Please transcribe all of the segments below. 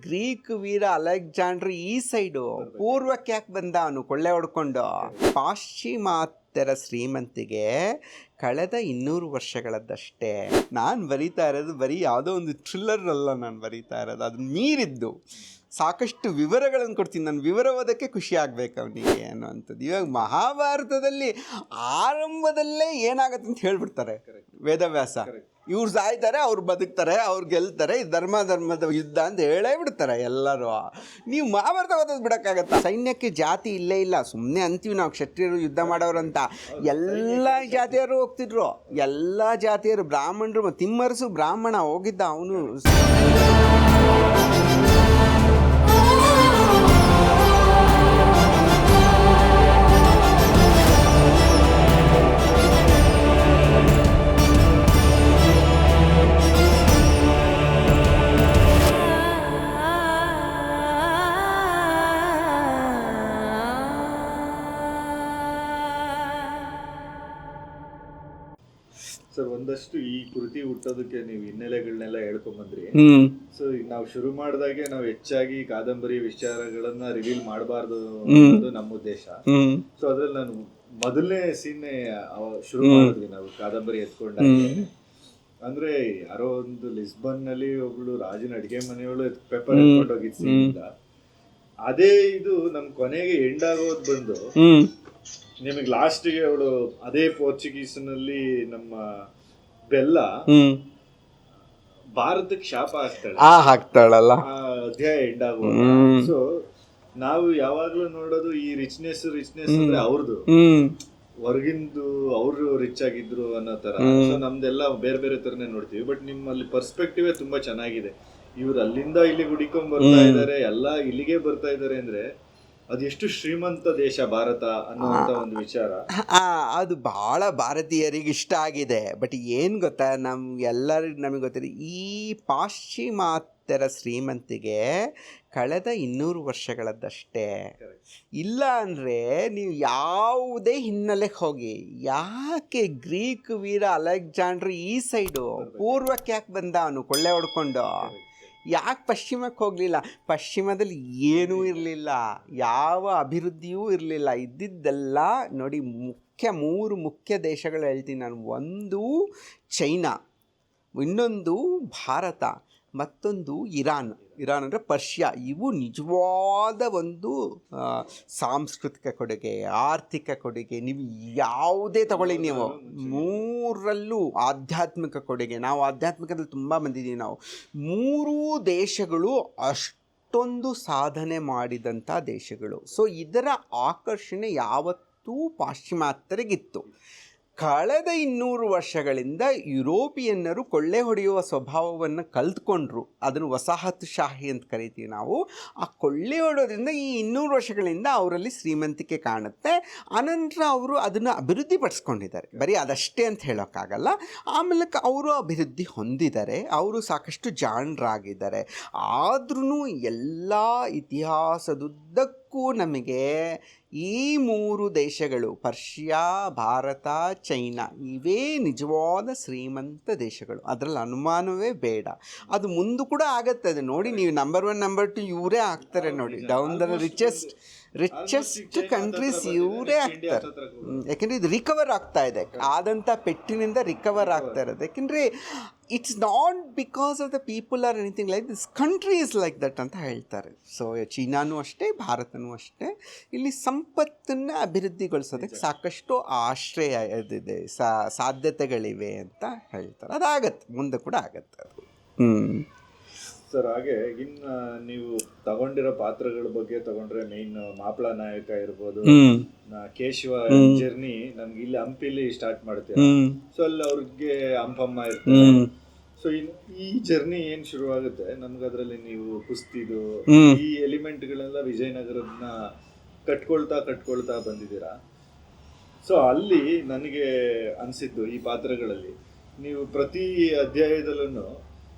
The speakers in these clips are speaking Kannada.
ಗ್ರೀಕ್ ವೀರ ಅಲೆಕ್ಸಾಂಡ್ರ್ ಈ ಸೈಡು ಪೂರ್ವಕ್ಕೆ ಯಾಕೆ ಬಂದ ಅವನು ಕೊಳ್ಳೆ ಹೊಡ್ಕೊಂಡು ಪಾಶ್ಚಿಮಾತ್ಯರ ಶ್ರೀಮಂತಿಗೆ ಕಳೆದ ಇನ್ನೂರು ವರ್ಷಗಳದ್ದಷ್ಟೇ. ನಾನು ಬರೀತಾ ಇರೋದು ಬರೀ ಯಾವುದೋ ಒಂದು ಥ್ರಿಲ್ಲರ್ ಅಲ್ಲ ನಾನು ಬರೀತಾ ಇರೋದು. ಅದನ್ನ ಮೀರಿದ್ದು ಸಾಕಷ್ಟು ವಿವರಗಳನ್ನು ಕೊಡ್ತೀನಿ. ನಾನು ವಿವರ ಓದೋಕ್ಕೆ ಖುಷಿ ಆಗ್ಬೇಕು ಅವನಿಗೆ ಅನ್ನೋವಂಥದ್ದು. ಇವಾಗ ಮಹಾಭಾರತದಲ್ಲಿ ಆರಂಭದಲ್ಲೇ ಏನಾಗತ್ತೆ ಅಂತ ಹೇಳ್ಬಿಡ್ತಾರೆ ವೇದವ್ಯಾಸ. ಇವ್ರು ಸಾಯ್ತಾರೆ, ಅವ್ರು ಬದುಕ್ತಾರೆ, ಅವ್ರು ಗೆಲ್ತಾರೆ, ಈ ಧರ್ಮ ಧರ್ಮದ ಯುದ್ಧ ಅಂತ ಹೇಳೇ ಬಿಡ್ತಾರೆ ಎಲ್ಲರೂ. ನೀವು ಮಹಾಭಾರತ ಓದೋದು ಬಿಡೋಕ್ಕಾಗತ್ತಾ? ಸೈನ್ಯಕ್ಕೆ ಜಾತಿ ಇಲ್ಲೇ ಇಲ್ಲ. ಸುಮ್ಮನೆ ಅಂತೀವಿ ನಾವು, ಕ್ಷತ್ರಿಯರು ಯುದ್ಧ ಮಾಡೋರು ಅಂತ. ಎಲ್ಲ ಜಾತಿಯರು ಹೋಗ್ತಿದ್ರು. ಎಲ್ಲ ಜಾತಿಯರು, ಬ್ರಾಹ್ಮಣರು, ತಿಮ್ಮರಸು ಬ್ರಾಹ್ಮಣ ಹೋಗಿದ್ದ ಅವನು. ಸರ್ ಒಂದಷ್ಟು ಈ ಕೃತಿ ಹುಟ್ಟೋದಕ್ಕೆ ನೀವು ಹಿನ್ನೆಲೆಗಳನ್ನೆಲ್ಲ ಹೇಳ್ಕೊಂಡ್ ಬಂದ್ರಿ ಸೊ ಈಗ ನಾವು ಶುರು ಮಾಡಿದಾಗೆ ನಾವು ಹೆಚ್ಚಾಗಿ ಕಾದಂಬರಿ ವಿಚಾರಗಳನ್ನ ರಿವೀಲ್ ಮಾಡಬಾರ್ದು. ಅನ್ನೋದು ನಮ್ಮ ಉದ್ದೇಶ. ಸೊ ಅದ್ರಲ್ಲಿ ನಾನು ಮೊದಲನೇ ಸೀನ್ ಶುರು. ಮಾಡಿದ್ವಿ ನಾವು ಕಾದಂಬರಿ ಎತ್ಕೊಂಡ ಅಂದ್ರೆ ಯಾರೋ ಒಂದು ಲಿಸ್ಬನ್ನಲ್ಲಿ ಒಬ್ಳು ರಾಜನ ಅಡಿಗೆ ಮನೆಯವಳು ಪೇಪರ್ ಹ್ಮ್. ಎತ್ಕೊಂಡು ಹೋಗಿದ್ ಇಂದ. ಅದೇ ಇದು ನಮ್ ಕೊನೆಗೆ ಎಂಡ್ ಆಗೋದ್ ಬಂದು ನಿಮಗೆ ಲಾಸ್ಟಿಗೆ ಅವಳು ಅದೇ ಪೋರ್ಚುಗೀಸ್ನಲ್ಲಿ ನಮ್ಮ ಬೆಲ್ಲ ಭಾರತಕ್ಕೆ ಶಾಪ ಹಾಕ್ತಾಳೆ. ಆ ಹಾಕ್ತಾಳಲ್ಲ. ಆ ಅಧ್ಯಾಯ ಎಂಡ್ ಆಗುವಾಗ. ಹ್ಮ್. ಸೊ ನಾವು ಯಾವಾಗ್ಲೂ ನೋಡೋದು ಈ ರಿಚ್ನೆಸ್ ರಿಚ್ನೆಸ್ ಅಂದ್ರೆ ಅವ್ರದ್ದು ಹೊರಗಿಂದು ಅವರು ರಿಚ್ ಆಗಿದ್ರು ಅನ್ನೋ ತರ. ಸೊ ನಮ್ದೆಲ್ಲ ಬೇರೆ ಬೇರೆ ತರನೇ ನೋಡ್ತೀವಿ. ಬಟ್ ನಿಮ್ಮಲ್ಲಿ ಪರ್ಸ್ಪೆಕ್ಟಿವ್ ತುಂಬಾ ಚೆನ್ನಾಗಿದೆ. ಇವ್ರು ಅಲ್ಲಿಂದ ಇಲ್ಲಿ ಹುಡಿಕೊಂಡ್ ಬರ್ತಾ. ಇದಾರೆ ಎಲ್ಲ ಇಲ್ಲಿಗೆ ಬರ್ತಾ ಇದಾರೆ ಅಂದ್ರೆ ಅದೆಷ್ಟು ಶ್ರೀಮಂತ ದೇಶ ಭಾರತ ಅನ್ನುವಂತ ಒಂದು ವಿಚಾರ. ಅದು ಭಾಳ ಭಾರತೀಯರಿಗೆ ಇಷ್ಟ ಆಗಿದೆ. ಬಟ್ ಏನು ಗೊತ್ತಾ ನಮ್ಗೆಲ್ಲರಿಗೂ ನಮಗೆ ಗೊತ್ತಿದೆ ಈ ಪಾಶ್ಚಿಮಾತ್ಯರ ಶ್ರೀಮಂತಿಗೆ ಕಳೆದ ಇನ್ನೂರು ವರ್ಷಗಳದ್ದಷ್ಟೇ. ಇಲ್ಲ ಅಂದರೆ ನೀವು ಯಾವುದೇ ಹಿನ್ನೆಲೆಗೆ ಹೋಗಿ ಯಾಕೆ ಗ್ರೀಕ್ ವೀರ ಅಲೆಕ್ಸಾಂಡ್ರ್ ಈ ಸೈಡು ಪೂರ್ವಕ್ಕೆ ಯಾಕೆ ಬಂದ ಅವನು ಕೊಳ್ಳೆ ಹೊಡ್ಕೊಂಡು? ಯಾಕೆ ಪಶ್ಚಿಮಕ್ಕೆ ಹೋಗಲಿಲ್ಲ? ಪಶ್ಚಿಮದಲ್ಲಿ ಏನೂ ಇರಲಿಲ್ಲ. ಯಾವ ಅಭಿವೃದ್ಧಿಯೂ ಇರಲಿಲ್ಲ. ಇದ್ದಿದ್ದೆಲ್ಲ ನೋಡಿ, ಮುಖ್ಯ ಮೂರು ಮುಖ್ಯ ದೇಶಗಳು ಹೇಳ್ತೀನಿ ನಾನು. ಒಂದು ಚೈನಾ, ಇನ್ನೊಂದು ಭಾರತ, ಮತ್ತೊಂದು ಇರಾನ್. ಇರಾನ್ ಅಂದರೆ ಪರ್ಷಿಯಾ. ಇವು ನಿಜವಾದ ಒಂದು ಸಾಂಸ್ಕೃತಿಕ ಕೊಡುಗೆ, ಆರ್ಥಿಕ ಕೊಡುಗೆ. ನೀವು ಯಾವುದೇ ತಗೊಳ್ಳಿ ನೀವು. ಮೂರಲ್ಲೂ ಆಧ್ಯಾತ್ಮಿಕ ಕೊಡುಗೆ. ನಾವು ಆಧ್ಯಾತ್ಮಿಕದಲ್ಲಿ ತುಂಬ ಬಂದಿದ್ದೀವಿ ನಾವು. ಮೂರೂ ದೇಶಗಳು ಅಷ್ಟೊಂದು ಸಾಧನೆ ಮಾಡಿದಂಥ ದೇಶಗಳು. ಸೊ ಇದರ ಆಕರ್ಷಣೆ ಯಾವತ್ತೂ ಪಾಶ್ಚಿಮಾತ್ಯರಿಗಿತ್ತು. ಕಳೆದ ಇನ್ನೂರು ವರ್ಷಗಳಿಂದ ಯುರೋಪಿಯನ್ನರು ಕೊಳ್ಳೆ ಹೊಡೆಯುವ ಸ್ವಭಾವವನ್ನು ಕಲ್ತ್ಕೊಂಡ್ರು. ಅದನ್ನು ವಸಾಹತುಶಾಹಿ ಅಂತ ಕರಿತೀವಿ ನಾವು. ಆ ಕೊಳ್ಳೆ ಹೊಡೋದ್ರಿಂದ ಈ ಇನ್ನೂರು ವರ್ಷಗಳಿಂದ ಅವರಲ್ಲಿ ಶ್ರೀಮಂತಿಕೆ ಕಾಣುತ್ತೆ. ಅನಂತರ ಅವರು ಅದನ್ನು ಅಭಿವೃದ್ಧಿ ಪಡಿಸ್ಕೊಂಡಿದ್ದಾರೆ ಬರೀ ಅದಷ್ಟೇ ಅಂತ ಹೇಳೋಕ್ಕಾಗಲ್ಲ. ಆಮೇಲೆ ಅವರು ಅಭಿವೃದ್ಧಿ ಹೊಂದಿದ್ದಾರೆ. ಅವರು ಸಾಕಷ್ಟು ಜಾಣರಾಗಿದ್ದಾರೆ. ಆದ್ರೂ ಎಲ್ಲ ಇತಿಹಾಸದುದ್ದಕ್ಕೂ ನಮಗೆ ಈ ಮೂರು ದೇಶಗಳು ಪರ್ಷಿಯಾ ಭಾರತ ಚೈನಾ ಇವೇ ನಿಜವಾದ ಶ್ರೀಮಂತ ದೇಶಗಳು. ಅದರಲ್ಲಿ ಅನುಮಾನವೇ ಬೇಡ. ಅದು ಮುಂದೆ ಕೂಡ ಆಗತ್ತೆ. ಅದು ನೋಡಿ ನೀವು ನಂಬರ್ ಒನ್ ನಂಬರ್ ಟು ಇವರೇ ಆಗ್ತಾರೆ ನೋಡಿ. Down the richest richest countries ಇವರೇ ಆಗ್ತಾರೆ. ಯಾಕೆಂದ್ರೆ ಇದು ರಿಕವರ್ ಆಗ್ತಾ ಇದೆ. ಆದಂಥ ಪೆಟ್ಟಿನಿಂದ ರಿಕವರ್ ಆಗ್ತಾ ಇರೋದು. ಯಾಕೆಂದರೆ it's not because of the people are anything like this country is like that ಅಂತ ಹೇಳ್ತಾರೆ. ಸೊ ಚೀನಾನೂ ಅಷ್ಟೇ ಭಾರತನೂ ಅಷ್ಟೇ. ಇಲ್ಲಿ ಸಂಪತ್ತನ್ನು ಅಭಿವೃದ್ಧಿಗೊಳಿಸೋದಕ್ಕೆ ಸಾಕಷ್ಟು ಆಶ್ರಯ ಇದೆ ಸಾಧ್ಯತೆಗಳಿವೆ ಅಂತ ಹೇಳ್ತಾರೆ. ಅದಾಗತ್ತೆ. ಮುಂದೆ ಕೂಡ ಆಗತ್ತೆ ಅದು. ಹ್ಞೂ ಸರ್ ಹಾಗೆ ಇನ್ನ ನೀವು ತಗೊಂಡಿರೋ ಪಾತ್ರಗಳ ಬಗ್ಗೆ ತಗೊಂಡ್ರೆ ಮೇನ್ ಮಾಪ್ಳ ನಾಯಕ ಇರ್ಬೋದು ಕೇಶವ ಜರ್ನಿ ನಮ್ಗೆ ಇಲ್ಲಿ ಹಂಪಿಲಿ ಸ್ಟಾರ್ಟ್ ಮಾಡ್ತೀವಿ ಸೊ ಅಲ್ಲಿ ಅವ್ರಿಗೆ ಹಂಪಮ್ಮ ಇರ್ತಾರೆ. ಸೊ ಈ ಜರ್ನಿ ಏನ್ ಶುರುವಾಗುತ್ತೆ? ನಮ್ಗೆ ಅದರಲ್ಲಿ ನೀವು ಕುಸ್ತಿದು ಈ ಈ ಎಲಿಮೆಂಟ್ಗಳೆಲ್ಲ ವಿಜಯನಗರದನ್ನ ಕಟ್ಕೊಳ್ತಾ ಕಟ್ಕೊಳ್ತಾ ಬಂದಿದ್ದೀರಾ? ಸೊ ಅಲ್ಲಿ ನನಗೆ ಅನಿಸಿದ್ದು ಈ ಪಾತ್ರಗಳಲ್ಲಿ ನೀವು ಪ್ರತಿ ಅಧ್ಯಾಯದಲ್ಲೂ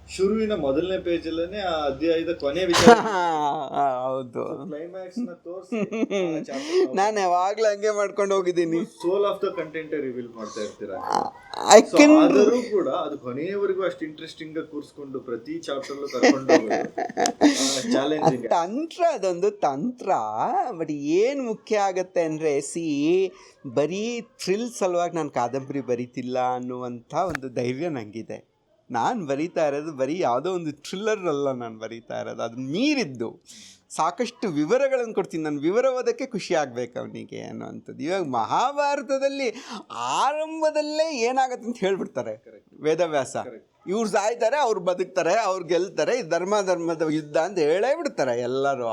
ಶುರುವಿನ ಮೊದಲನೇ ಪೇಜ್ ಅಲ್ಲೇ ಆ ಅಧ್ಯಾಯದ ಕೊನೆ ವಿಚಾರ. ಹೌದು. ಕ್ಲೈಮ್ಯಾಕ್ಸ್ನ ತೋರಿಸಿ. ನಾನು ಯಾವಾಗ್ಲೂ ಹಂಗೆ ಮಾಡ್ಕೊಂಡು ಹೋಗಿದ್ದೀನಿ. Soul of the content reveal ಮಾಡ್ತಾ ಇರ್ತೀರಾ? ಆದರೂ ಕೂಡ ಅದು ಕೊನೆಯವರೆಗೂ ಅಷ್ಟು ಇಂಟ್ರೆಸ್ಟಿಂಗ್ ಆಗಿ ಕೂರಿಸ್ಕೊಂಡು ಪ್ರತಿ ಚಾಪ್ಟರ್ ಕರ್ಕೊಂಡು ಚಾಲೆಂಜಿಂಗ್ ತಂತ್ರ ಅದೊಂದು ತಂತ್ರ. ಬಟ್ ಏನು ಮುಖ್ಯ ಆಗತ್ತೆ ಅಂದರೆ ಸಿ ಬರೀ ಥ್ರಿಲ್ ಸಲುವಾಗಿ ನಾನು ಕಾದಂಬರಿ ಬರೀತಿಲ್ಲ ಅನ್ನುವಂಥ ಒಂದು ಧೈರ್ಯ ನನಗಿದೆ ನಾನು ಬರೀತಾ ಇರೋದು ಬರೀ ಯಾವುದೋ ಒಂದು ಥ್ರಿಲ್ಲರ್ ಅಲ್ಲ ನಾನು ಬರೀತಾ ಇರೋದು. ಅದು ಮೀರಿದ್ದು ಸಾಕಷ್ಟು ವಿವರಗಳನ್ನು ಕೊಡ್ತೀನಿ. ನಾನು ವಿವರ ಓದೋಕ್ಕೆ ಖುಷಿ ಆಗಬೇಕು ಅವನಿಗೆ ಅನ್ನೋವಂಥದ್ದು. ಇವಾಗ ಮಹಾಭಾರತದಲ್ಲಿ ಆರಂಭದಲ್ಲೇ ಏನಾಗುತ್ತೆ ಅಂತ ಹೇಳ್ಬಿಡ್ತಾರೆ. ವೇದವ್ಯಾಸ. ಇವ್ರು ಸಾಯ್ತಾರೆ ಅವ್ರು ಬದುಕ್ತಾರೆ ಅವ್ರು ಗೆಲ್ತಾರೆ ಈ ಧರ್ಮ ಧರ್ಮದ ಯುದ್ಧ ಅಂತ ಹೇಳೇ ಬಿಡ್ತಾರೆ ಎಲ್ಲರೂ.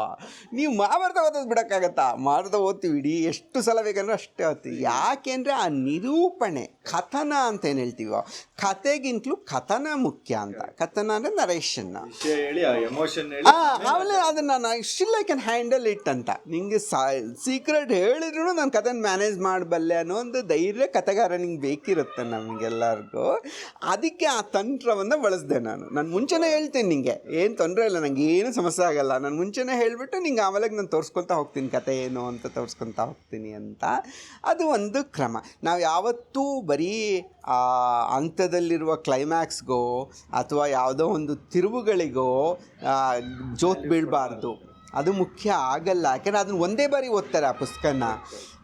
ನೀವು ಮಹಾಭಾರತ ಓದೋದು ಬಿಡೋಕ್ಕಾಗತ್ತಾ? ಮಹಾಭಾರತ ಓದ್ತೀವಿ ಇಡೀ ಎಷ್ಟು ಸಲ ಬೇಕಂದ್ರೆ ಅಷ್ಟೇ ಓದ್ತೀವಿ. ಯಾಕೆಂದರೆ ಆ ನಿರೂಪಣೆ ಕಥನ ಅಂತ ಏನು ಹೇಳ್ತೀವೋ ಕಥೆಗಿಂತಲೂ ಕಥನ ಮುಖ್ಯ ಅಂತ. ಕಥನ ಅಂದರೆ ನರೇಶನ್ ಆಮೇಲೆ ಅದನ್ನು ನಾನು still I can handle it ಅಂತ. ನಿಮಗೆ ಸೀಕ್ರೆಟ್ ಹೇಳಿದ್ರು ನಾನು ಕಥನ ಮ್ಯಾನೇಜ್ ಮಾಡಬಲ್ಲೆ ಅನ್ನೋ ಒಂದು ಧೈರ್ಯ ಕಥೆಗಾರ ನಿಂಗೆ ಬೇಕಿರುತ್ತೆ ನಮಗೆಲ್ಲರಿಗೂ. ಅದಕ್ಕೆ ಆ ತಂತ್ರವನ್ನು ಬಳಸಿದೆ ನಾನು. ನಾನು ಮುಂಚೆನೇ ಹೇಳ್ತೀನಿ ನಿಂಗೆ. ಏನು ತೊಂದರೆ ಇಲ್ಲ, ನಂಗೆ ಏನು ಸಮಸ್ಯೆ ಆಗಲ್ಲ. ನಾನು ಮುಂಚೆನೇ ಹೇಳಿಬಿಟ್ಟು ನಿಂಗೆ ಆಮೇಲೆ ನಾನು ತೋರಿಸ್ಕೊತಾ ಹೋಗ್ತೀನಿ, ಕತೆ ಏನು ಅಂತ ತೋರಿಸ್ಕೊತಾ ಹೋಗ್ತೀನಿ ಅಂತ. ಅದು ಒಂದು ಕ್ರಮ. ನಾವು ಯಾವತ್ತೂ ಬರೀ ಅಂತ್ಯದಲ್ಲಿರುವ ಕ್ಲೈಮ್ಯಾಕ್ಸ್ಗೋ ಅಥವಾ ಯಾವುದೋ ಒಂದು ತಿರುವುಗಳಿಗೋ ಜೋತ್ ಬೀಳಬಾರ್ದು. ಅದು ಮುಖ್ಯ ಆಗಲ್ಲ. ಯಾಕೆಂದರೆ ಅದನ್ನ ಒಂದೇ ಬಾರಿ ಓದ್ತಾರೆ ಆ ಪುಸ್ತಕನ.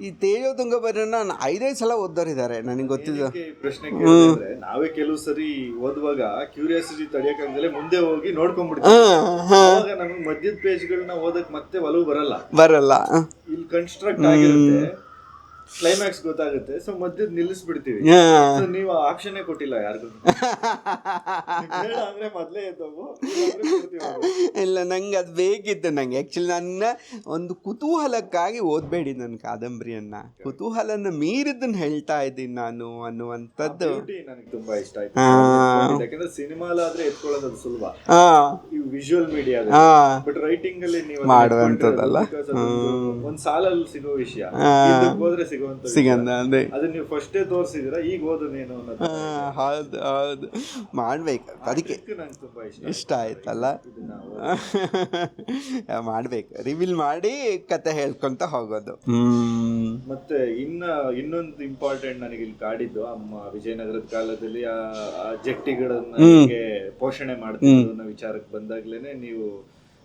ಈ ತೇಜೋ ತುಂಗಭದ್ರನ ನಾನು ಐದೈದು ಸಲ ಓದೋರಿದ್ದಾರೆ ನನಗೆ ಗೊತ್ತಿದ್ದು. ಪ್ರಶ್ನೆ ಕೇಳಿದ್ರೆ ನಾವೇ ಕೆಲವು ಸರಿ ಓದುವಾಗ ಕ್ಯೂರಿಯಾಸಿಟಿ ತಡೆಯಕ್ಕಾಗದಲೆ ಮುಂದೆ ಹೋಗಿ ನೋಡ್ಕೊಂಡ್ಬಿಡ್ತೀವಿ. ನಮ್ಗೆ ಮಧ್ಯದ ಪೇಜ್ಗಳನ್ನ ಓದಕ್ ಮತ್ತೆ ಒಲವು ಬರಲ್ಲ. ಬರಲ್ಲ. ಇಲ್ಲಿ ಕನ್ಸ್ಟ್ರಕ್ಟ್ ಆಗಿರುತ್ತೆ. ಕ್ಲೈಮ್ಯಾಕ್ಸ್ ಗೊತ್ತಾಗುತ್ತೆ. ಸೊ ಮಧ್ಯದ ನಿಲ್ಲಿಸ್ಬಿಡ್ತೀವಿ. ನೀವು ಆಕ್ಷನೇ ಕೊಟ್ಟಿಲ್ಲ ಯಾರಿಗೂ. ಅಂದ್ರೆ ಮೊದ್ಲೇ ಎದ್ದವು ಇಲ್ಲ ನಂಗೆ ಅದು ಬೇಕಿತ್ತು ನಂಗೆ. ಆಕ್ಚುಲಿ ನನ್ನ ಒಂದು ಕುತೂಹಲಕ್ಕಾಗಿ ಓದ್ಬೇಡಿ ನನ್ನ ಕಾದಂಬರಿಯನ್ನ. ಕುತೂಹಲನ ಮೀರಿದ್ದನ್ನು ಹೇಳ್ತಾ ಇದ್ದೀನಿ ನಾನು ಅನ್ನುವಂಥದ್ದು. ನನಗೆ ತುಂಬಾ ಇಷ್ಟ ಆಯ್ತು. ಯಾಕಂದ್ರೆ ಸಿನಿಮಾಲಾದ್ರೆ ಎತ್ಕೊಳ್ಳೋದು ಅದು ಸುಲಭ. ಈ ವಿಜುವಲ್ ಮೀಡಿಯಾ ಬಟ್ ರೈಟಿಂಗ್ ಅಲ್ಲಿ ನೀವು ಮಾಡುವಂಥದ್ದಲ್ಲ? ಒಂದು ಸಾಲಲ್ಲಿ ಸಿಗೋ ವಿಷಯ. ಹೋದ್ರೆ ಹೋದ್ರೆ ಸಿಗುವಂತ. ಸಿಗಂದ ಅದೇ. ನೀವು ಫಸ್ಟೇ ತೋರಿಸಿದಿರ ಈಗ ಓದೋದೇನು ನೀನು ಹೌದು ಹೌದು. ಮಾಡ್ಬೇಕು ಅದಕ್ಕೆ. ನಂಗೆ ತುಂಬಾ ಇಷ್ಟ ಇಷ್ಟ ಆಯ್ತಲ್ಲ? ಮಾಡ್ಬೇಕು. ರಿವೀಲ್ ಮಾಡಿ ಕತೆ ಹೇಳ್ಕೊಂತ ಹೋಗೋದು. ಮತ್ತೆ ಇನ್ನ ಇನ್ನೊಂದು ಇಂಪಾರ್ಟೆಂಟ್ ನನಗೆ ಇಲ್ಲಿ ಕಾಡಿದ್ದು ಅಮ್ಮ ವಿಜಯನಗರದ ಕಾಲದಲ್ಲಿ ಆ ಆ ಜಟ್ಟಿಗಳನ್ನ ಪೋಷಣೆ ಮಾಡ್ತಿದ್ರು ಅನ್ನೋ ವಿಚಾರಕ್ಕೆ ಬಂದಾಗ್ಲೇನೆ ನೀವು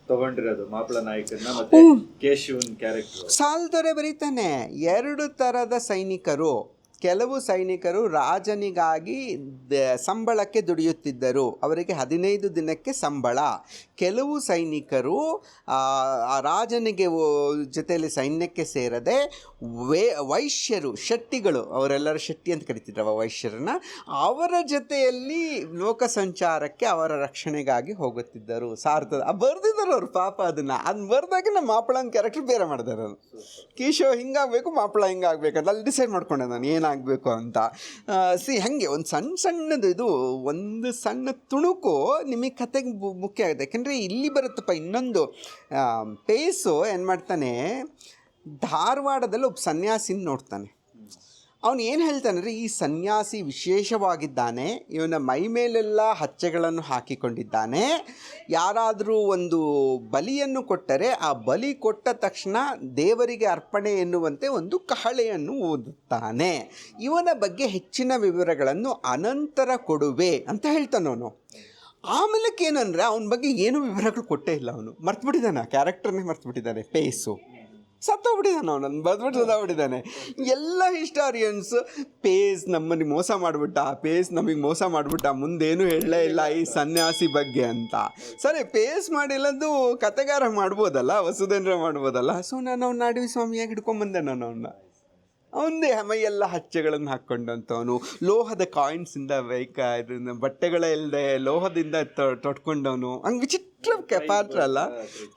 ತಗೊಂಡಿರೋದು ಮಾಪ್ಳ ನಾಯಕನ್ನ ಮತ್ತೆ ಕೇಶವನ್ ಕ್ಯಾರೆಕ್ಟರ್ ಸಾಲ್ದೊರೆ ಬರೀತಾನೆ. ಎರಡು ತರದ ಸೈನಿಕರು ಕೆಲವು ಸೈನಿಕರು ರಾಜನಿಗಾಗಿ ದ- ಸಂಬಳಕ್ಕೆ ದುಡಿಯುತ್ತಿದ್ದರು. ಅವರಿಗೆ ಹದಿನೈದು ದಿನಕ್ಕೆ ಸಂಬಳ. ಕೆಲವು ಸೈನಿಕರು ರಾಜನಿಗೆ ಜೊತೆಯಲ್ಲಿ ಸೈನ್ಯಕ್ಕೆ ಸೇರದೆ ವೇ ವೈಶ್ಯರು ಶೆಟ್ಟಿಗಳು ಅವರೆಲ್ಲರ ಶೆಟ್ಟಿ ಅಂತ ಕರಿತಿದ್ರವ ವೈಶ್ಯರನ್ನ ಅವರ ಜೊತೆಯಲ್ಲಿ ಲೋಕ ಸಂಚಾರಕ್ಕೆ ಅವರ ರಕ್ಷಣೆಗಾಗಿ ಹೋಗುತ್ತಿದ್ದರು. ಸಾರ್ಥದ ಬರ್ದಿದ್ದಾರೆ ಅವರು ಪಾಪ ಅದನ್ನು. ಅದನ್ನ ಬರೆದಾಗ ನಮ್ಮ ಮಾಪಳನ ಕ್ಯಾರೆಕ್ಟರ್ ಬೇರೆ ಮಾಡಿದಾರೆ ಅದು ಕೀಶೋ ಹಿಂಗಾಗಬೇಕು ಮಾಪಳ ಹಿಂಗಾಗಬೇಕು ಅಂತ ಅಲ್ಲಿ ಡಿಸೈಡ್ ಮಾಡ್ಕೊಂಡೆ ನಾನು. ಏನಾಗಬೇಕು ಅಂತ. ಸಿ, ಹಾಗೆ ಒಂದು ಸಣ್ಣ ಸಣ್ಣದು ಇದು, ಒಂದು ಸಣ್ಣ ತುಣುಕು ನಿಮಗೆ ಕತೆಗೆ ಮುಖ್ಯ ಆಗುತ್ತೆ. ಯಾಕೆಂದರೆ ಇಲ್ಲಿ ಬರುತ್ತಪ್ಪ ಇನ್ನೊಂದು ಪೇಸು ಏನು ಮಾಡ್ತಾನೆ, ಧಾರವಾಡದಲ್ಲಿ ಒಬ್ಬ ಸನ್ಯಾಸಿನ ನೋಡ್ತಾನೆ. ಅವನು ಏನು ಹೇಳ್ತಾನಂದರೆ, ಈ ಸನ್ಯಾಸಿ ವಿಶೇಷವಾಗಿದ್ದಾನೆ, ಇವನ ಮೈ ಮೇಲೆಲ್ಲ ಹಚ್ಚೆಗಳನ್ನು ಹಾಕಿಕೊಂಡಿದ್ದಾನೆ, ಯಾರಾದರೂ ಒಂದು ಬಲಿಯನ್ನು ಕೊಟ್ಟರೆ ಆ ಬಲಿ ಕೊಟ್ಟ ತಕ್ಷಣ ದೇವರಿಗೆ ಅರ್ಪಣೆ ಎನ್ನುವಂತೆ ಒಂದು ಕಹಳೆಯನ್ನು ಓದುತ್ತಾನೆ. ಇವನ ಬಗ್ಗೆ ಹೆಚ್ಚಿನ ವಿವರಗಳನ್ನು ಅನಂತರ ಕೊಡುವೆ ಅಂತ ಹೇಳ್ತಾನವನು ಆಮೇಲೆ ಏನಂದರೆ ಅವನ ಬಗ್ಗೆ ಏನೂ ವಿವರಗಳು ಕೊಟ್ಟೇ ಇಲ್ಲ ಅವನು. ಮರ್ತುಬಿಟ್ಟಿದ್ದಾನೆ ಕ್ಯಾರೆಕ್ಟರ್ನೇ ಮರ್ತುಬಿಟ್ಟಿದ್ದಾನೆ ಪೇಸು ಸತ್ತೋಗ್ಬಿಟ್ಟಿದ್ದಾನೆ ಅವನನ್ನು ಬದ್ಬಿಟ್ಟು ಸತ್ತೋಗ್ಬಿಟ್ಟಿದ್ದಾನೆ. ಎಲ್ಲ ಹಿಸ್ಟಾರಿಯನ್ಸ್ ಪೇಸ್ ನಮ್ಮನ್ನು ಮೋಸ ಮಾಡಿಬಿಟ್ಟ ಪೇಸ್ ನಮಗೆ ಮೋಸ ಮಾಡಿಬಿಟ್ಟ, ಮುಂದೇನು ಹೇಳಲೇ ಇಲ್ಲ ಈ ಸನ್ಯಾಸಿ ಬಗ್ಗೆ ಅಂತ. ಸರಿ ಪೇಸ್ ಮಾಡಿಲ್ಲದ್ದು ಕತೆಗಾರ ಮಾಡ್ಬೋದಲ್ಲ ವಸುಧೇಂದ್ರ ಮಾಡ್ಬೋದಲ್ಲ? ಸೊ, ನಾನು ಅವ್ನ ನಾಡವಿ ಸ್ವಾಮಿಯಾಗಿ ಹಿಡ್ಕೊಂಬಂದೆ ನಾನು ಅವನ್ನ ಅವನದೇ ಮೈಯೆಲ್ಲ ಹಚ್ಚೆಗಳನ್ನು ಹಾಕ್ಕೊಂಡಂಥವನು ಲೋಹದ ಕಾಯಿನ್ಸಿಂದ ವೈಕ ಇದನ್ನ ಬಟ್ಟೆಗಳೇ ಇಲ್ಲದೆ ಲೋಹದಿಂದ ತೊಟ್ಕೊಂಡವನು. ಹಂಗೆ ವಿಚಿತ್ರ ಟ್ರೈಬ್ ಪಾತ್ರ ಅಲ್ಲ?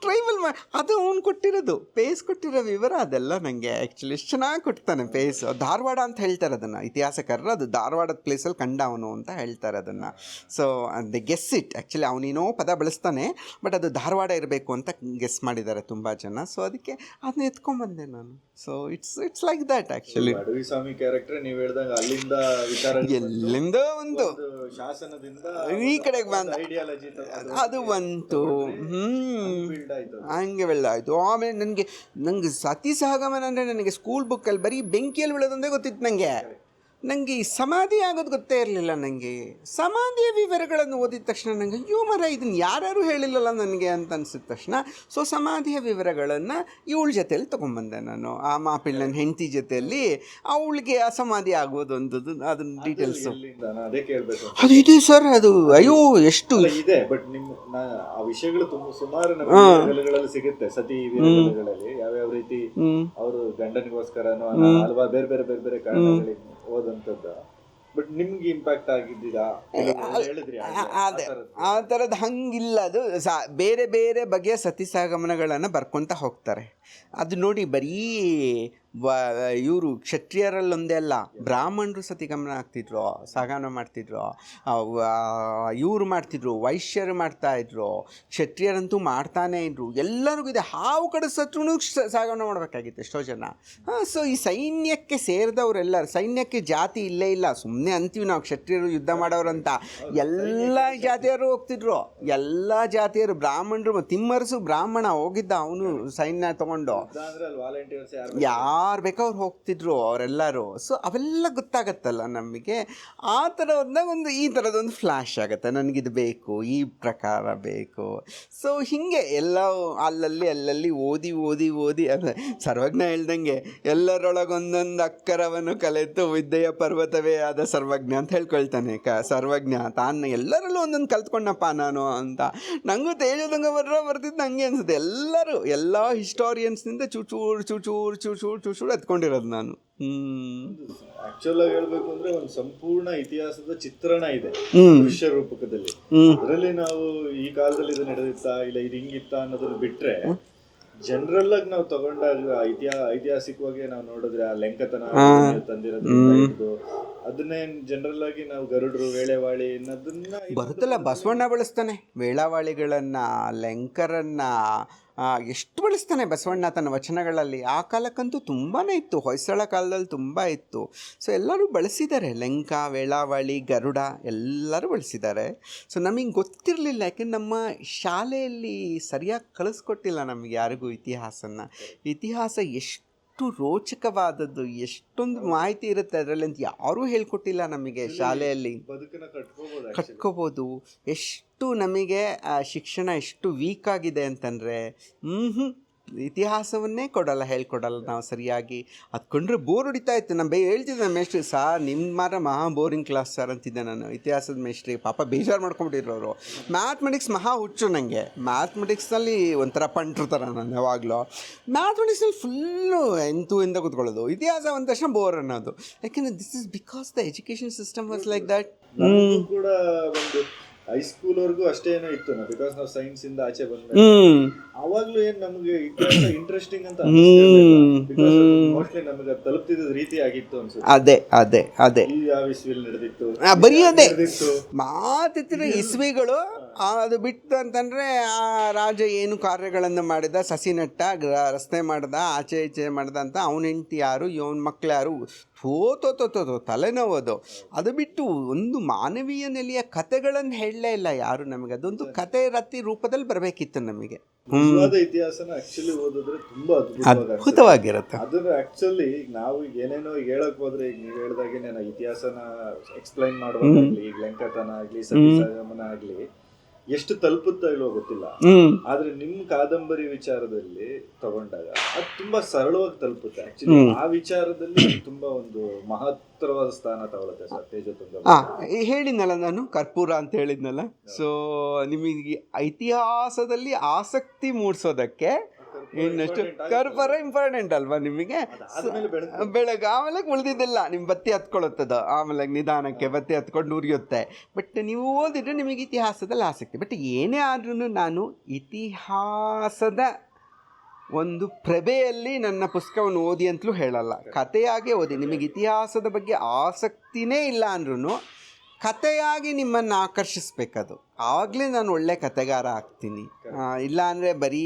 ಟ್ರೈಬಲ್ ಅದು ಅವ್ನು ಕೊಟ್ಟಿರೋದು. ಪೇಸ್ ಕೊಟ್ಟಿರೋ ವಿವರ ಅದೆಲ್ಲ ನನಗೆ ಆ್ಯಕ್ಚುಲಿ ಎಷ್ಟು ಚೆನ್ನಾಗಿ ಕೊಡ್ತಾನೆ ಪೇಸ್ ಧಾರವಾಡ ಅಂತ ಹೇಳ್ತಾರೆ ಅದನ್ನು. ಇತಿಹಾಸಕಾರರು ಅದು ಧಾರವಾಡದ ಪ್ಲೇಸಲ್ಲಿ ಕಂಡ ಅವನು ಅಂತ ಹೇಳ್ತಾರೆ ಅದನ್ನು. So they guess it actually ಅವನೇನೋ ಪದ ಬಳಸ್ತಾನೆ ಬಟ್ ಅದು ಧಾರವಾಡ ಇರಬೇಕು ಅಂತ ಗೆಸ್ ಮಾಡಿದ್ದಾರೆ ತುಂಬ ಜನ. ಸೊ ಅದಕ್ಕೆ ಅದನ್ನ ಎತ್ಕೊಂಡ್ಬಂದೆ ನಾನು. So it's it's like that actually Adavi Swamy character ನೀವು ಹೇಳ್ದಂಗ ಅಲ್ಲಿಂದ ವಿಚಾರ ಎಲ್ಲಿಂದ ಒಂದು ಶಾಸನದಿಂದ ಈ ಕಡೆಗೆ ಬಂದ ಐಡಿಯಾಲಜಿ ಅದು ಬಂತು ಹ್ಮ್. ಹ್ಞೂ ಆಯ್ತು ಬೆಳ್ಳ ಆಯಿತು. ಆಮೇಲೆ ನನಗೆ ನನಗೆ ಸತಿ ಸಹಗಮನ ಅಂದರೆ ನನಗೆ ಸ್ಕೂಲ್ ಬುಕ್ಕಲ್ಲಿ ಬರೀ ಬೆಂಕಿಯಲ್ಲಿ ಬೀಳೋದಂದೇ ಗೊತ್ತಿತ್ತು ನನಗೆ ನನಗೆ ಈ ಸಮಾಧಿ ಆಗೋದು ಗೊತ್ತೇ ಇರಲಿಲ್ಲ ನನಗೆ ಸಮಾಧಿಯ ವಿವರಗಳನ್ನು ಓದಿದ ತಕ್ಷಣ ನನಗೆ ಅಯ್ಯೋ ಮರ ಇದನ್ನು ಯಾರ್ಯಾರು ಹೇಳಿಲ್ಲಲ್ಲ ನನಗೆ ಅಂತ ಅನಿಸಿದ ತಕ್ಷಣ ಸೊ ಸಮಾಧಿಯ ವಿವರಗಳನ್ನು ಇವಳ ಜೊತೆಯಲ್ಲಿ ತೊಗೊಂಬಂದೆ ನಾನು. ಆ ಮಾಪಿಳ್ಳನ ಹೆಂಡತಿ ಜೊತೆಯಲ್ಲಿ ಅವಳಿಗೆ ಅಸಮಾಧಿ ಆಗೋದೊಂದು ಅದನ್ನ ಡೀಟೇಲ್ಸು ಅದೇ ಕೇಳ್ಬೇಕು. ಅದು ಇದೆ ಸರ್ ಅದು ಅಯ್ಯೋ ಎಷ್ಟು ಇದೆ ಬಟ್ ನಿಮ್ಮ ಆ ವಿಷಯಗಳು ತುಂಬಾ ಸುಮಾರು ಸಿಗುತ್ತೆ. ಸತಿ ಯಾವ್ಯಾವ ರೀತಿ ಅವರು ಗಂಡನಿಗೋಸ್ಕರನೋ ಅಥವಾ ಬೇರೆ ಬೇರೆ ಬೇರೆ ಬೇರೆ ಕಾರಣಗಳಿಗೆ ಹೋದಂತದ್ದ ಬಟ್ ನಿಮ್ಗೆ ಇಂಪ್ಯಾಕ್ಟ್ ಆಗಿದ್ದೀರಾ? ಹೇಳಿದ್ರಿ ಆ ಅದೇ. ಥರದ್ದು. ಆ ಥರದ್ದು ಹಂಗಿಲ್ಲ. ಅದು ಸಾ ಬೇರೆ ಬೇರೆ ಬಗೆಯ ಸತಿಸಾಗಮನಗಳನ್ನು ಬರ್ಕೊತ ಹೋಗ್ತಾರೆ. ಅದು ನೋಡಿ ಬರೀ ವ ಇವರು ಕ್ಷತ್ರಿಯರಲ್ಲೊಂದೇ ಅಲ್ಲ ಬ್ರಾಹ್ಮಣರು ಸತಿ ಗಮನ ಆಗ್ತಿದ್ರು ಸಾಗಾನ ಮಾಡ್ತಿದ್ರು ಇವರು ಮಾಡ್ತಿದ್ರು ವೈಶ್ಯರು ಮಾಡ್ತಾಯಿದ್ರು ಕ್ಷತ್ರಿಯರಂತೂ ಮಾಡ್ತಾನೇ ಇದ್ರು ಎಲ್ಲರಿಗೂ ಇದೆ. ಹಾವು ಕಡಿಸತ್ರೂ ಸಾಗಾಣ ಮಾಡಬೇಕಾಗಿತ್ತು ಎಷ್ಟೋ ಜನ. ಹಾಂ ಸೊ ಈ ಸೈನ್ಯಕ್ಕೆ ಸೇರಿದವರೆಲ್ಲರೂ ಸೈನ್ಯಕ್ಕೆ ಜಾತಿ ಇಲ್ಲೇ ಇಲ್ಲ ಸುಮ್ಮನೆ ಅಂತೀವಿ ನಾವು ಕ್ಷತ್ರಿಯರು ಯುದ್ಧ ಮಾಡೋರಂತ. ಎಲ್ಲ ಜಾತಿಯರು ಹೋಗ್ತಿದ್ರು. ಎಲ್ಲ ಜಾತಿಯರು ಬ್ರಾಹ್ಮಣರು ತಿಮ್ಮರಸು ಬ್ರಾಹ್ಮಣ ಹೋಗಿದ್ದ ಅವನು ಸೈನ್ಯ ತಗೊಂಡು. ಯಾವ ಯಾರು ಬೇಕೋ ಅವ್ರು ಹೋಗ್ತಿದ್ರು ಅವರೆಲ್ಲರೂ. ಸೊ ಅವೆಲ್ಲ ಗೊತ್ತಾಗತ್ತಲ್ಲ ನಮಗೆ. ಆ ಥರ ಒಂದಾಗ ಒಂದು, ಈ ಥರದೊಂದು ಫ್ಲ್ಯಾಶ್ ಆಗುತ್ತೆ. ನನಗಿದು ಬೇಕು, ಈ ಪ್ರಕಾರ ಬೇಕು. ಸೊ ಹೀಗೆ ಎಲ್ಲ ಅಲ್ಲಲ್ಲಿ ಅಲ್ಲಲ್ಲಿ ಓದಿ ಓದಿ ಓದಿ ಅಲ್ಲ ಸರ್ವಜ್ಞ ಹೇಳ್ದಂಗೆ ಎಲ್ಲರೊಳಗೊಂದೊಂದು ಅಕ್ಕರವನ್ನು ಕಲಿತು ವಿದ್ಯೆಯ ಪರ್ವತವೇ ಆದ ಸರ್ವಜ್ಞ ಅಂತ ಹೇಳ್ಕೊಳ್ತಾನೆ. ಕ, ಸರ್ವಜ್ಞ ತಾನು ಎಲ್ಲರಲ್ಲೂ ಒಂದೊಂದು ಕಲ್ತ್ಕೊಂಡಪ್ಪ ನಾನು ಅಂತ. ನನಗೂ ತೇಜದಂಗ ಬರ್ರ, ಬರ್ತಿದ್ದು ನನಗೆ ಅನ್ಸುತ್ತೆ. ಎಲ್ಲರೂ, ಎಲ್ಲ ಹಿಸ್ಟೋರಿಯನ್ಸ್ನಿಂದ ಚೂಚೂರು ಚೂಚೂರು ಚೂಚೂರು ಚೂಚೂರು ಎತ್ಕೊಂಡಿರೋದು ನಾನು. ಆಕ್ಚುಲ್ ಆಗಿ ಹೇಳ್ಬೇಕು ಅಂದ್ರೆ ಒಂದು ಸಂಪೂರ್ಣ ಇತಿಹಾಸದ ಚಿತ್ರಣ ಇದೆ. ದೃಶ್ಯ ರೂಪಕದಲ್ಲಿ. ಅದರಲ್ಲಿ ನಾವು ಈ ಕಾಲದಲ್ಲಿ ಇದು ನಡೆದಿತ್ತಾ ಇಲ್ಲ ಇದು ಹಿಂಗಿತ್ತ ಅನ್ನೋದನ್ನ ಬಿಟ್ರೆ ಜನರಲ್ ಆಗಿ ನಾವು ತಗೊಂಡಾಗ ಇತಿಹಾ ಐತಿಹಾಸಿಕವಾಗಿ ನಾವು ನೋಡಿದ್ರೆ ಆ ಲೆಂಕತನ ತಂದಿರೋದು ಅದನ್ನೇ ಜನರಲ್ ಆಗಿ ನಾವು ಗರುಡರು ವೇಳೆವಾಳಿ ಅನ್ನೋದನ್ನ ಬರುತ್ತಲ್ಲ ಬಸವಣ್ಣ ಬಳಸ್ತಾನೆ. ವೇಳಾವಾಳಿಗಳನ್ನ ಲೆಂಕರನ್ನ ಎಷ್ಟು ಬಳಸ್ತಾನೆ ಬಸವಣ್ಣ ತನ್ನ ವಚನಗಳಲ್ಲಿ? ಆ ಕಾಲಕ್ಕಂತೂ ತುಂಬಾ ಇತ್ತು. ಹೊಯ್ಸಳ ಕಾಲದಲ್ಲಿ ತುಂಬ ಇತ್ತು. ಸೊ ಎಲ್ಲರೂ ಬಳಸಿದ್ದಾರೆ. ಲೆಂಕ ವೇಳಾವಳಿ ಗರುಡ ಎಲ್ಲರೂ ಬಳಸಿದ್ದಾರೆ. ಸೊ ನಮಗೆ ಗೊತ್ತಿರಲಿಲ್ಲ. ಯಾಕೆಂದ್ರೆ ನಮ್ಮ ಶಾಲೆಯಲ್ಲಿ ಸರಿಯಾಗಿ ಕಳಿಸ್ಕೊಟ್ಟಿಲ್ಲ ನಮಗೆ ಯಾರಿಗೂ ಇತಿಹಾಸನ. ಇತಿಹಾಸ ಎಷ್ಟು ರೋಚಕವಾದದ್ದು ಎಷ್ಟೊಂದು ಮಾಹಿತಿ ಇರುತ್ತೆ ಅದರಲ್ಲಿ ಅಂತ ಯಾರೂ ಹೇಳ್ಕೊಟ್ಟಿಲ್ಲ ನಮಗೆ ಶಾಲೆಯಲ್ಲಿ. ಕಟ್ಕೋಬೋದು. ಎಷ್ಟು ನಮಗೆ ಶಿಕ್ಷಣ ಎಷ್ಟು ವೀಕ್ ಆಗಿದೆ ಅಂತಂದರೆ ಹ್ಞೂ ಇತಿಹಾಸವನ್ನೇ ಕೊಡಲ್ಲ ಹೇಳ್ಕೊಡಲ್ಲ ನಾವು ಸರಿಯಾಗಿ. ಅದ್ಕೊಂಡ್ರೆ ಬೋರ್ ಹೊಡಿತಾ ಇತ್ತು. ನಮ್ಮ ಬೇ ಹೇಳ್ತಿದ್ದೆ ನಮ್ಮ ಮೇಷ್ಟ್ರಿ ಸಾರ್ ನಿಮ್ಮ ಮಾರ ಮಹಾ ಬೋರಿಂಗ್ ಕ್ಲಾಸ್ ಸರ್ ಅಂತಿದ್ದೆ ನಾನು. ಇತಿಹಾಸದ ಮೇಷ್ಟ್ರಿ ಪಾಪ ಬೇಜಾರು ಮಾಡ್ಕೊಂಬಿಟ್ಟಿದ್ರು ಅವರು. ಮ್ಯಾಥ್ಮೆಟಿಕ್ಸ್ ಮಹಾ ಹುಚ್ಚು ನನಗೆ ಮ್ಯಾಥ್ಮೆಟಿಕ್ಸ್ನಲ್ಲಿ ಒಂಥರ ಪಂಟ್ರು ನಾನು ಯಾವಾಗಲೂ. ಮ್ಯಾಥ್ಮೆಟಿಕ್ಸಲ್ಲಿ ಫುಲ್ಲು ಎಂತು ಎಂದ ಕೂತ್ಕೊಳ್ಳೋದು. ಇತಿಹಾಸ ಅಂದ ತಕ್ಷಣ ಬೋರ್ ಅನ್ನೋದು. ಯಾಕೆಂದ್ರೆ this is because the education system was like that ಕೂಡ ಒಂದು ಹೈಸ್ಕೂಲ್ ವರ್ಗೂ ಅಷ್ಟೇ ಏನೋ ಇತ್ತು ನಾವು ಬಿಕಾಸ್ ನಾವು ಸೈನ್ಸ್ ಇಂದ ಆಚೆ ಬಂದ ಹ್ಮ್. ಅವಾಗ್ಲೂ ಏನ್ ನಮ್ಗೆ ಇತಿಹಾಸ ಇಂಟ್ರೆಸ್ಟಿಂಗ್ ಅಂತ ಮೋಸ್ಟ್ಲಿ ನಮಗೆ ತಲುಪ್ತಿದ್ದ ರೀತಿ ಆಗಿತ್ತು ಅನ್ಸುತ್ತೆ. ಅದೇ ಅದೇ ಅದೇ. ಈ ಯಾವ ಇಸ್ವಿಲ್ ನಡೆದಿತ್ತು ಬರೀ ಅದೇ. ಮಾತಿತ್ತಿರ ಇಸ್ವಿಗಳು ಅದು ಬಿಟ್ಟು ಅಂತಂದರೆ ಆ ರಾಜ ಏನು ಕಾರ್ಯಗಳನ್ನು ಮಾಡಿದ? ಸಸಿ ನೆಟ್ಟ ರಸ್ತೆ ಮಾಡ್ದ ಆಚೆ ಈಚೆ ಮಾಡ್ದ ಅಂತ ಅವನ ಹೆಂಡತಿ ಯಾರು ಇವನ ಮಕ್ಳು ಯಾರು? ತೋತೋತೋತೋ ತೋ ತೋ ತೋ ತೋ ತಲೆನೋವು ಅದು ಅದು ಬಿಟ್ಟು ಒಂದು ಮಾನವೀಯ ನೆಲೆಯ ಕಥೆಗಳನ್ನು ಹೇಳಲೇ ಇಲ್ಲ ಯಾರು ನಮಗೆ. ಅದೊಂದು ಕತೆ ರತ್ತಿ ರೂಪದಲ್ಲಿ ಬರಬೇಕಿತ್ತು ನಮಗೆ. ಇತಿಹಾಸನ ಆಕ್ಚುಲಿ ಓದಿದ್ರೆ ತುಂಬಾ. ಅದ್ಭುತವಾಗಿರುತ್ತೆ. ಅದನ್ನ ಆಕ್ಚುಲಿ ನಾವು ಏನೇನೋ ಹೇಳಕ್ ಹೋದ್ರೆ ಈಗ ನೀವು ಇತಿಹಾಸನ ಎಕ್ಸ್ಪ್ಲೈನ್ ಮಾಡುವಾಗ ಈಗ ಲೆಂಕತನ ಆಗ್ಲಿ ಸತ್ಯಸಾಗಮನ ಆಗ್ಲಿ ಎಷ್ಟು ತಲುಪುತ್ತಾ ಇಲ್ವೋ ಗೊತ್ತಿಲ್ಲ. ಆದ್ರೆ ನಿಮ್ ಕಾದಂಬರಿ ವಿಚಾರದಲ್ಲಿ ತಗೊಂಡಾಗ ಅದು ತುಂಬಾ ಸರಳವಾಗಿ ತಲುಪುತ್ತೆ. ಆಕ್ಚುಲಿ ಆ ವಿಚಾರದಲ್ಲಿ ತುಂಬಾ ಒಂದು ಮಹತ್ತರವಾದ ಸ್ಥಾನ ತಗೊಳುತ್ತೆ ಸರ್ ಹಾಂ ಹೇಳಿದ್ನಲ್ಲ ನಾನು ಕರ್ಪೂರ ಅಂತ ಹೇಳಿದ್ನಲ್ಲ. ಸೊ ನಿಮಗೆ ಇತಿಹಾಸದಲ್ಲಿ ಆಸಕ್ತಿ ಮೂಡಿಸೋದಕ್ಕೆ ಇನ್ನಷ್ಟು ಕರ್ಪರ ಇಂಪಾರ್ಟೆಂಟ್ ಅಲ್ವಾ ನಿಮಗೆ? ಬೆಳಗ್ಗೆ ಆಮೇಲೆ ಉಳಿದಿದ್ದಿಲ್ಲ ನಿಮ್ಮ ಬತ್ತಿ ಹತ್ಕೊಳ್ಳುತ್ತದ ಆಮೇಲೆ ನಿಧಾನಕ್ಕೆ ಬತ್ತಿ ಹತ್ಕೊಂಡು ಉರಿಯುತ್ತೆ. ಬಟ್ ನೀವು ಓದಿದ್ರೆ ನಿಮಗೆ ಇತಿಹಾಸದಲ್ಲಿ ಆಸಕ್ತಿ. ಬಟ್ ಏನೇ ಆದ್ರೂ ನಾನು ಇತಿಹಾಸದ ಒಂದು ಪ್ರಭೆಯಲ್ಲಿ ನನ್ನ ಪುಸ್ತಕವನ್ನು ಓದಿ ಅಂತಲೂ ಹೇಳಲ್ಲ. ಕಥೆಯಾಗೆ ಓದಿ. ನಿಮಗೆ ಇತಿಹಾಸದ ಬಗ್ಗೆ ಆಸಕ್ತಿನೇ ಇಲ್ಲ ಅಂದ್ರೂ ಕಥೆಯಾಗಿ ನಿಮ್ಮನ್ನು ಆಕರ್ಷಿಸ್ಬೇಕದು. ಆವಾಗಲೇ ನಾನು ಒಳ್ಳೆ ಕಥೆಗಾರ ಆಗ್ತೀನಿ. ಇಲ್ಲ ಅಂದರೆ ಬರೀ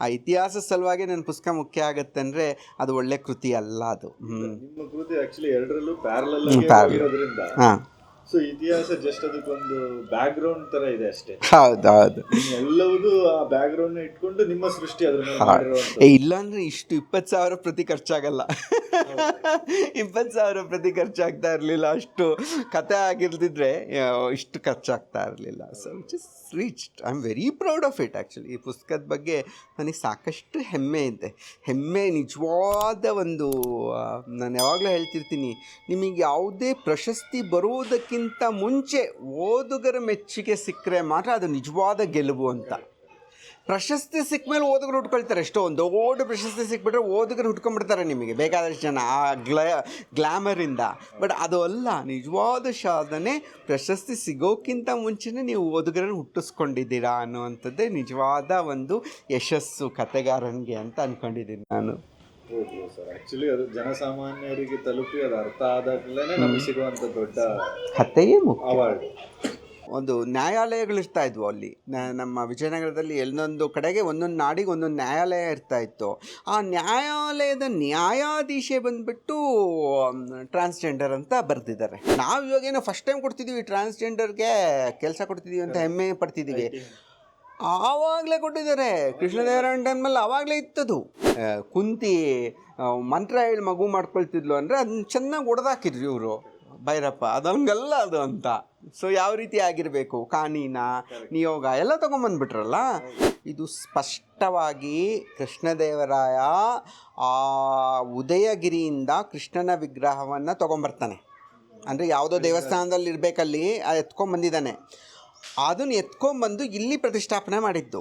ಆ ಇತಿಹಾಸ ಸಲುವಾಗಿ ನನ್ನ ಪುಸ್ತಕ ಮುಖ್ಯ ಆಗುತ್ತೆ ಅಂದರೆ ಅದು ಒಳ್ಳೆ ಕೃತಿ ಅಲ್ಲ ಅದು. ಹ್ಞೂ ಸೊ ಇತಿಹಾಸ ಜಸ್ಟ್ ಅದಕ್ಕೊಂದು ಬ್ಯಾಕ್ ಗ್ರೌಂಡ್ ತರ ಇದೆ ಅಷ್ಟೇ. ಹೌದು ಹೌದು ಎಲ್ಲವೂ ಆ ಬ್ಯಾಕ್ ಗ್ರೌಂಡ್ ಇಟ್ಕೊಂಡು ನಿಮ್ಮ ಸೃಷ್ಟಿ ಅದ್ರ ಮೇಲೆ. ಏ ಇಲ್ಲಾಂದ್ರೆ ಇಷ್ಟು ಇಪ್ಪತ್ತು ಸಾವಿರ ಪ್ರತಿ ಖರ್ಚಾಗಲ್ಲ. ಇಪ್ಪತ್ತು ಸಾವಿರ ಪ್ರತಿ ಖರ್ಚಾಗ್ತಾ ಇರಲಿಲ್ಲ. ಅಷ್ಟು ಕತೆ ಆಗಿರ್ದಿದ್ರೆ ಇಷ್ಟು ಖರ್ಚಾಗ್ತಾ ಇರಲಿಲ್ಲ. So which is reach I am very proud of it actually ಈ ಪುಸ್ತಕದ ಬಗ್ಗೆ ನನಗೆ ಸಾಕಷ್ಟು ಹೆಮ್ಮೆ ಇದೆ. ಹೆಮ್ಮೆ ನಿಜವಾದ ಒಂದು ನಾನು ಯಾವಾಗಲೂ ಹೇಳ್ತಿರ್ತೀನಿ ನಿಮಗೆ ಯಾವುದೇ ಪ್ರಶಸ್ತಿ ಬರುವುದಕ್ಕಿಂತ ಮುಂಚೆ ಓದುಗರ ಮೆಚ್ಚುಗೆ ಸಿಕ್ಕರೆ ಮಾತ್ರ ಅದು ನಿಜವಾದ ಗೆಲುವು ಅಂತ. ಪ್ರಶಸ್ತಿ ಸಿಕ್ಕ ಮೇಲೆ ಓದುಗರು ಹುಟ್ಕೊಳ್ತಾರೆ ಎಷ್ಟೋ, ಒಂದು ಓಡು ಪ್ರಶಸ್ತಿ ಸಿಕ್ಬಿಟ್ರೆ ಓದುಗರು ಹುಟ್ಕೊಂಡ್ಬಿಡ್ತಾರೆ ನಿಮಗೆ. ಬೇಕಾದಷ್ಟು ಜನ ಆ ಗ್ಲ ಗ್ಲ್ಯಾಮರಿಂದ ಬಟ್ ಅದು ಅಲ್ಲ, ನಿಜವಾದ ಸಾಧನೆ ಪ್ರಶಸ್ತಿ ಸಿಗೋಕ್ಕಿಂತ ಮುಂಚೆನೇ ನೀವು ಓದುಗರನ್ನು ಹುಟ್ಟಿಸ್ಕೊಂಡಿದ್ದೀರಾ ಅನ್ನುವಂಥದ್ದೇ ನಿಜವಾದ ಒಂದು ಯಶಸ್ಸು ಕತೆಗಾರನಿಗೆ ಅಂತ ಅಂದ್ಕೊಂಡಿದ್ದೀನಿ ನಾನು. ಹೌದು ಸರ್. ಆಕ್ಚುಲಿ ಅದು ಜನಸಾಮಾನ್ಯರಿಗೆ ತಲುಪಿ ಅದು ಅರ್ಥ ಆದಾಗಲೇ ನಮಗೆ ಸಿಗುವಂತ ದೊಡ್ಡ ಮುಖ್ಯ. ಅವಾರ್ಡ್. ಒಂದು ನ್ಯಾಯಾಲಯಗಳು ಇರ್ತಾ ಇದ್ವು ಅಲ್ಲಿ. ನ- ನಮ್ಮ ವಿಜಯನಗರದಲ್ಲಿ ಎಲ್ಲೊಂದು ಕಡೆಗೆ ಒಂದೊಂದು ನಾಡಿಗೆ ಒಂದೊಂದು ನ್ಯಾಯಾಲಯ ಇರ್ತಾ ಇತ್ತು. ಆ ನ್ಯಾಯಾಲಯದ ನ್ಯಾಯಾಧೀಶೆ ಬಂದ್ಬಿಟ್ಟು ಟ್ರಾನ್ಸ್ಜೆಂಡರ್ ಅಂತ ಬರೆದಿದ್ದಾರೆ. ನಾವು ಇವಾಗೇನೋ ಫಸ್ಟ್ ಟೈಮ್ ಕೊಡ್ತಿದ್ದೀವಿ ಟ್ರಾನ್ಸ್ಜೆಂಡರ್ಗೆ ಕೆಲಸ ಕೊಡ್ತಿದ್ದೀವಿ ಅಂತ ಹೆಮ್ಮೆ ಪಡ್ತಿದ್ದೀವಿ ಆವಾಗಲೇ ಕೊಟ್ಟಿದ್ದಾರೆ. ಕೃಷ್ಣದೇವರಾಯಣ ಟೈಮಲ್ಲಿ ಆವಾಗಲೇ ಇತ್ತದು. ಕುಂತಿ ಮಂತ್ರ ಹೇಳಿ ಮಗು ಮಾಡ್ಕೊಳ್ತಿದ್ಲು ಅಂದರೆ ಅದನ್ನ ಚೆನ್ನಾಗಿ ಒಡೆದಾಕಿದ್ರು ಇವರು. ಭೈರಪ್ಪ ಅದಂಗಲ್ಲ ಅದು ಅಂತ. ಸೊ ಯಾವ ರೀತಿ ಆಗಿರಬೇಕು? ಕಾನೀನ ನಿಯೋಗ ಎಲ್ಲ ತೊಗೊಂಬಂದ್ಬಿಟ್ರಲ್ಲ? ಇದು ಸ್ಪಷ್ಟವಾಗಿ ಕೃಷ್ಣದೇವರಾಯ ಆ ಉದಯಗಿರಿಯಿಂದ ಕೃಷ್ಣನ ವಿಗ್ರಹವನ್ನು ತೊಗೊಂಬರ್ತಾನೆ. ಅಂದರೆ ಯಾವುದೋ ದೇವಸ್ಥಾನದಲ್ಲಿ ಇರಬೇಕಲ್ಲಿ ಎತ್ಕೊಂಬಂದಿದ್ದಾನೆ. ಅದನ್ನು ಎತ್ಕೊಂಬಂದು ಇಲ್ಲಿ ಪ್ರತಿಷ್ಠಾಪನೆ ಮಾಡಿದ್ದು.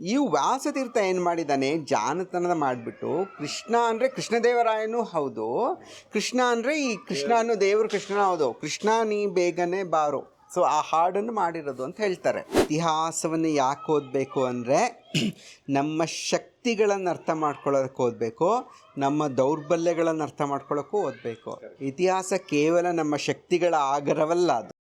ಈ ವ್ಯಾಸತೀರ್ಥ ಏನು ಮಾಡಿದ್ದಾನೆ? ಜಾನತನದ ಮಾಡಿಬಿಟ್ಟು ಕೃಷ್ಣ ಅಂದರೆ ಕೃಷ್ಣದೇವರಾಯನೂ ಹೌದು. ಕೃಷ್ಣ ಅಂದರೆ ಈ ಕೃಷ್ಣ ಅನ್ನೋ ದೇವರು ಕೃಷ್ಣ ಹೌದು. ಕೃಷ್ಣ ನೀ ಬೇಗನೆ ಬಾರೋ. ಸೊ ಆ ಹಾಡನ್ನು ಮಾಡಿರೋದು ಅಂತ ಹೇಳ್ತಾರೆ. ಇತಿಹಾಸವನ್ನು ಯಾಕೆ ಓದಬೇಕು ಅಂದರೆ ನಮ್ಮ ಶಕ್ತಿಗಳನ್ನು ಅರ್ಥ ಮಾಡ್ಕೊಳ್ಳೋದಕ್ಕೆ ಓದಬೇಕು. ನಮ್ಮ ದೌರ್ಬಲ್ಯಗಳನ್ನು ಅರ್ಥ ಮಾಡ್ಕೊಳ್ಳೋಕ್ಕೂ ಓದಬೇಕು. ಇತಿಹಾಸ ಕೇವಲ ನಮ್ಮ ಶಕ್ತಿಗಳ ಆಗರವಲ್ಲ ಅದು.